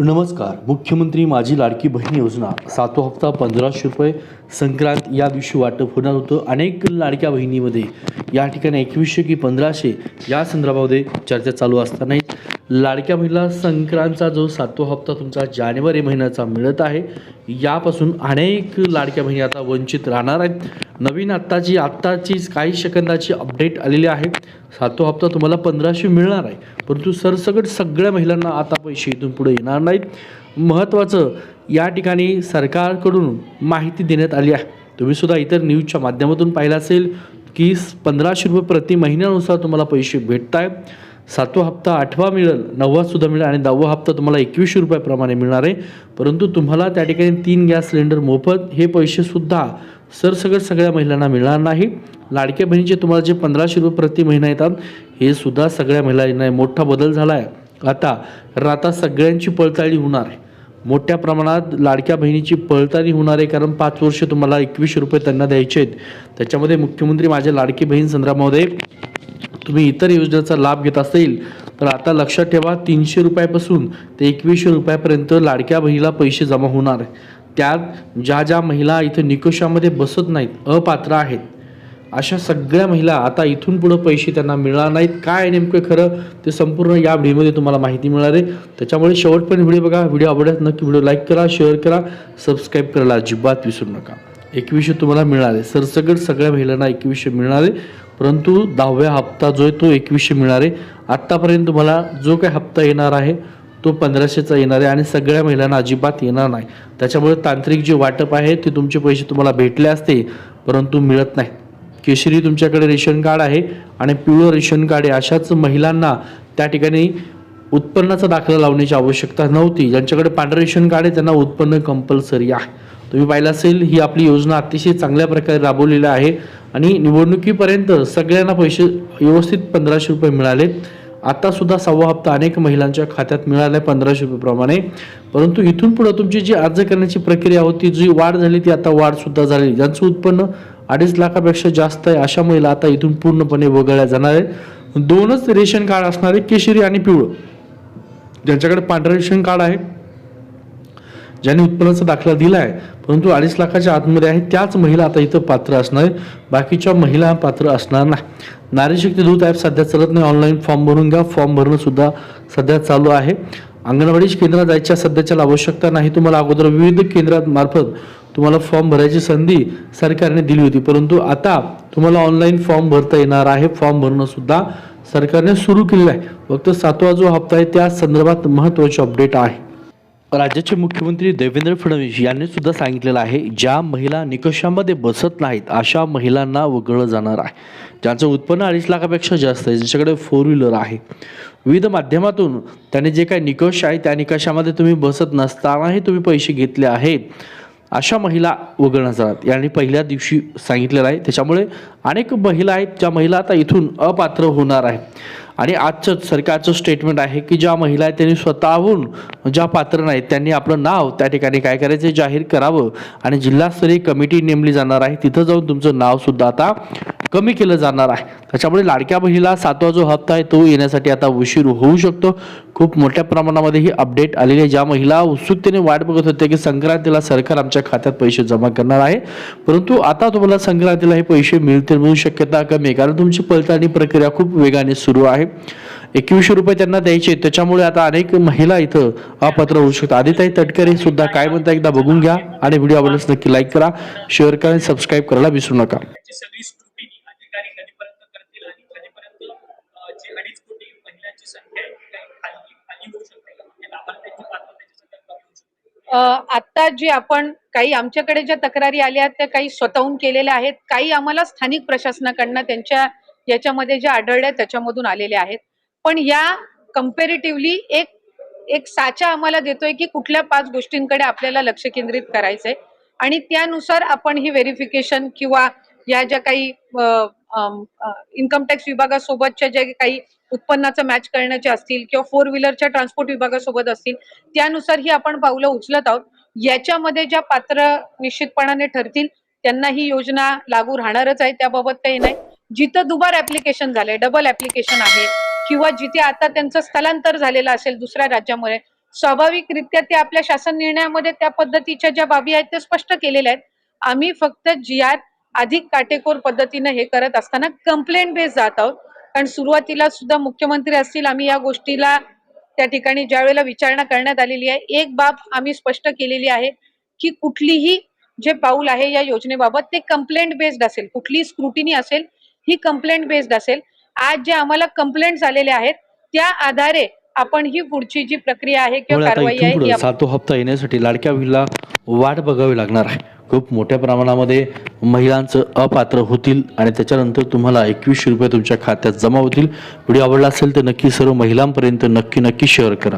नमस्कार. मुख्यमंत्री माझी लाडकी बहीण योजना. सातवा हप्ता पंधराशे रुपये संक्रांत या दिवशी वाटप होणार होतं. अनेक लाडक्या बहिणीमध्ये या ठिकाणी एकवीसशे की पंधराशे या संदर्भामध्ये चर्चा चालू असतानाही लाडक्या बहिणीला संक्रांतचा जो सातवा हप्ता तुमचा जानेवारी महिन्याचा मिळत आहे यापासून अनेक लाडक्या बहिणी आता वंचित राहणार आहेत. नवीन आत्ताची आत्ताची काही सेकंदाची अपडेट आलेली आहे. सातवा हप्ता तुम्हाला पंधराशे मिळणार आहे. परंतु सरसकट सगळ्या महिलांना आता पैसे इथून पुढे येणार नाहीत. महत्त्वाचं या ठिकाणी सरकारकडून माहिती देण्यात आली आहे. तुम्ही सुद्धा इतर न्यूजच्या माध्यमातून पाहिलं असेल की पंधराशे रुपये प्रति महिन्यानुसार तुम्हाला पैसे भेटत आहे सातवा हप्ता आठवा मिळेल नववा सुद्धा मिळेल आणि दहावा हप्ता तुम्हाला एकवीसशे रुपयाप्रमाणे मिळणार आहे. परंतु तुम्हाला त्या ठिकाणी तीन गॅस सिलेंडर मोफत हे पैसेसुद्धा सरसगट सगळ्या महिलांना मिळणार नाही. लाडक्या बहिणीचे तुम्हाला जे पंधराशे रुपये प्रति महिना येतात हे सुद्धा सगळ्या महिलांना मोठा बदल झाला आहे आता कारण आता सगळ्यांची पळताळी होणार आहे. मोठ्या प्रमाणात लाडक्या बहिणीची पळताळी होणार आहे कारण पाच वर्ष तुम्हाला एकवीसशे रुपये त्यांना द्यायचे आहेत. त्याच्यामध्ये मुख्यमंत्री माझ्या लाडकी बहीण संदर्भामध्ये तुम्ही इतर योजनेचा लाभ घेत असेल तर आता लक्षात ठेवा तीनशे रुपयापासून ते एकवीसशे रुपयापर्यंत लाडक्या बहिणीला पैसे जमा होणार. आहे त्यात ज्या ज्या महिला इथं निकषामध्ये बसत नाहीत अपात्र आहेत अशा सगळ्या महिला आता इथून पुढं पैसे त्यांना मिळणार नाहीत. काय नेमकं खरं ते संपूर्ण या व्हिडिओमध्ये तुम्हाला माहिती मिळणार आहे. त्याच्यामुळे शेवटपर्यंत व्हिडिओ बघा व्हिडिओ आवडत नक्की व्हिडिओ लाईक करा शेअर करा सबस्क्राईब करायला अजिबात विसरू नका. एकवीसशे तुम्हाला मिळणार आहे. सरसकट सगळ्या महिलांना एकवीसशे मिळणार आहे. परंतु दहाव्या हप्ता जो आहे तो एकवीसशे मिळणार आहे. आत्तापर्यंत तुम्हाला जो काही हप्ता येणार आहे तो पंधराशेचा येणार आहे आणि सगळ्या महिलांना अजिबात येणार नाही. त्याच्यामुळे तांत्रिक जे वाटप आहे ते तुमचे पैसे तुम्हाला भेटले असते परंतु मिळत नाही. केशरी तुमच्याकडे रेशन कार्ड आहे आणि पिवळं रेशन कार्ड आहे. अशाच महिलांना त्या ठिकाणी उत्पन्नाचा दाखला लावण्याची आवश्यकता नव्हती. ज्यांच्याकडे पांढरं रेशन कार्ड आहे त्यांना उत्पन्न कंपल्सरी आहे. तुम्ही पाहिलं असेल ही आपली योजना अतिशय चांगल्या प्रकारे राबवलेली आहे. आणि निवडणुकीपर्यंत सगळ्यांना पैसे व्यवस्थित पंधराशे रुपये मिळालेत आता सुद्धा सव्वा हप्ता अनेक महिलांच्या खात्यात मिळाला आहे पंधराशे रुपयेप्रमाणे परंतु इथून पुढे तुमची जी अर्ज करण्याची प्रक्रिया होती जी वाढ झाली ती आता वाढ सुद्धा झाली. ज्यांचं उत्पन्न अडीच लाखापेक्षा जास्त आहे अशा महिला आता इथून पूर्णपणे वगळल्या जाणार आहे दोनच रेशन कार्ड असणारे केशरी आणि पिवळं. ज्यांच्याकडे पांढरं रेशन कार्ड आहे ज्यांनी उत्पन्नाचा दाखला दिला आहे परंतु अडीच लाखाच्या आतमध्ये आहे त्याच महिला आता इथं पात्र असणार आहे. बाकीच्या महिला पात्र असणार नाही. नारी शक्ती दूत ॲप सध्या चालत नाही. ऑनलाईन फॉर्म भरून घ्या. फॉर्म भरणं सुद्धा सध्या चालू आहे. अंगणवाडी केंद्रात जायच्या सध्याच्या आवश्यकता नाही. तुम्हाला अगोदर विविध केंद्रात मार्फत तुम्हाला फॉर्म भरायची संधी सरकारने दिली होती. परंतु आता तुम्हाला ऑनलाईन फॉर्म भरता येणार आहे. फॉर्म भरणं सुद्धा सरकारने सुरू केलेलं आहे. फक्त सातवा जो हप्ता आहे त्या संदर्भात महत्त्वाची अपडेट आहे. राज्याचे मुख्यमंत्री देवेंद्र फडणवीस यांनी सुद्धा सांगितलेलं आहे ज्या महिला निकषामध्ये बसत नाहीत अशा महिलांना वगळलं जाणार आहे. ज्यांचं उत्पन्न अडीच लाखापेक्षा जास्त आहे ज्यांच्याकडे फोर व्हीलर आहे. विविध माध्यमातून त्यांनी जे काही निकष आहे त्या निकषामध्ये तुम्ही बसत नसतानाही तुम्ही पैसे घेतले आहेत अशा महिला वगळण्यात जातात. यांनी पहिल्या दिवशी सांगितलेलं आहे. त्याच्यामुळे अनेक महिला आहेत ज्या महिला आता इथून अपात्र होणार आहेत. आणि आजचं सरकारचं स्टेटमेंट आहे की ज्या महिला आहेत त्यांनी स्वतःहून ज्या पात्र नाहीत त्यांनी आपलं नाव त्या ठिकाणी काय करायचं जाहीर करावं. आणि जिल्हास्तरीय कमिटी नेमली जाणार आहे. तिथं जाऊन तुमचं नावसुद्धा आता कमी केलं जाणार आहे. त्याच्यामुळे लाडक्या बहिणीला सातवा जो हप्ता आहे तो येण्यासाठी आता उशीर होऊ शकतो. खूप मोठ्या प्रमाणामध्ये ही अपडेट आलेली आहे. ज्या महिला उत्सुकतेने वाट बघत होत्या की संक्रांतीला सरकार आमच्या खात्यात पैसे जमा करणार आहे. परंतु आता तुम्हाला संक्रांतीला हे पैसे मिळतील म्हणून शक्यता कमी आहे. कारण तुमची पडताळणी प्रक्रिया खूप वेगाने सुरू आहे. एकवीसशे रुपये त्यांना द्यायचे त्याच्यामुळे आता अनेक महिला इथं अपात्र होऊ शकतात. आदिताई तटकरे सुद्धा काय म्हणता एकदा बघून घ्या. आणि व्हिडिओ आवडल्यास नक्की लाईक करा. शेअर करा आणि सबस्क्राईब करायला विसरू नका याची सगळी स्क्रुटिनी अधिकारी कधीपर्यंत करतील आणि कधीपर्यंत अं, जी अडीच कोटी महिलांची संख्या आहे ती काही खाली खाली होऊ शकते का म्हणजे लाभार्थ्यांची पात्रतेची संख्या कमी होऊ शकते अ, आता जे आपण काही आमच्याकडे ज्या तक्रारी आल्या आहेत त्या काही स्वतःहून केलेल्या आहेत काही आम्हाला स्थानिक प्रशासनाकडनं त्यांच्या याच्यामध्ये ज्या आढळल्या त्याच्यामधून आलेल्या आहेत. पण या कम्पेरेटिव्हली एक एक साचा आम्हाला देतोय की कुठल्या पाच गोष्टींकडे आपल्याला लक्ष केंद्रित करायचंय. आणि त्यानुसार आपण ही व्हेरिफिकेशन किंवा या ज्या काही इन्कम टॅक्स विभागासोबतच्या ज्या काही उत्पन्नाचं मॅच करण्याचे असतील किंवा फोर व्हीलरच्या ट्रान्सपोर्ट विभागासोबत असतील त्यानुसार ही आपण पावलं उचलत आहोत. याच्यामध्ये ज्या पात्र निश्चितपणाने ठरतील त्यांना ही योजना लागू राहणारच आहे. त्याबाबत काही नाही. जिथं दुबार ऍप्लिकेशन झालंय डबल ऍप्लिकेशन आहे किंवा जिथे आता त्यांचं स्थलांतर झालेलं असेल दुसऱ्या राज्यामध्ये स्वाभाविकरित्या ते आपल्या शासन निर्णयामध्ये त्या पद्धतीच्या ज्या बाबी आहेत त्या स्पष्ट केलेल्या आहेत. आम्ही फक्त जी आर अधिक काटेकोर पद्धतीने हे करत असताना कंप्लेंट बेस जात आहोत. कारण सुरुवातीला सुद्धा मुख्यमंत्री असतील आम्ही या गोष्टीला त्या ठिकाणी ज्या वेळेला विचारणा करण्यात आलेली आहे एक बाब आम्ही स्पष्ट केलेली आहे की कुठलीही जे पाऊल आहे या योजनेबाबत ते कंप्लेंट बेस्ड असेल. कुठलीही स्क्रुटिनी असेल ही कंप्लेंट बेस्ड असेल. आज जे आम्हाला कंप्लेंट झालेल्या आहेत त्या आधारे आपण ही पुढची जी प्रक्रिया आहे किंवा कारवाई आहे पुढे ती आपण- सातवा हप्ता येण्यासाठी लाडक्या बहिणीला वाट बघावी लागणार आहे. खूप मोठ्या प्रमाणामध्ये महिलांचं अपात्र होतील आणि त्याच्यानंतर तुम्हाला एकवीसशे रुपये तुमच्या खात्यात जमा होतील. व्हिडिओ आवडला असेल तर नक्की सर्व महिलांपर्यंत नक्की नक्की शेअर करा.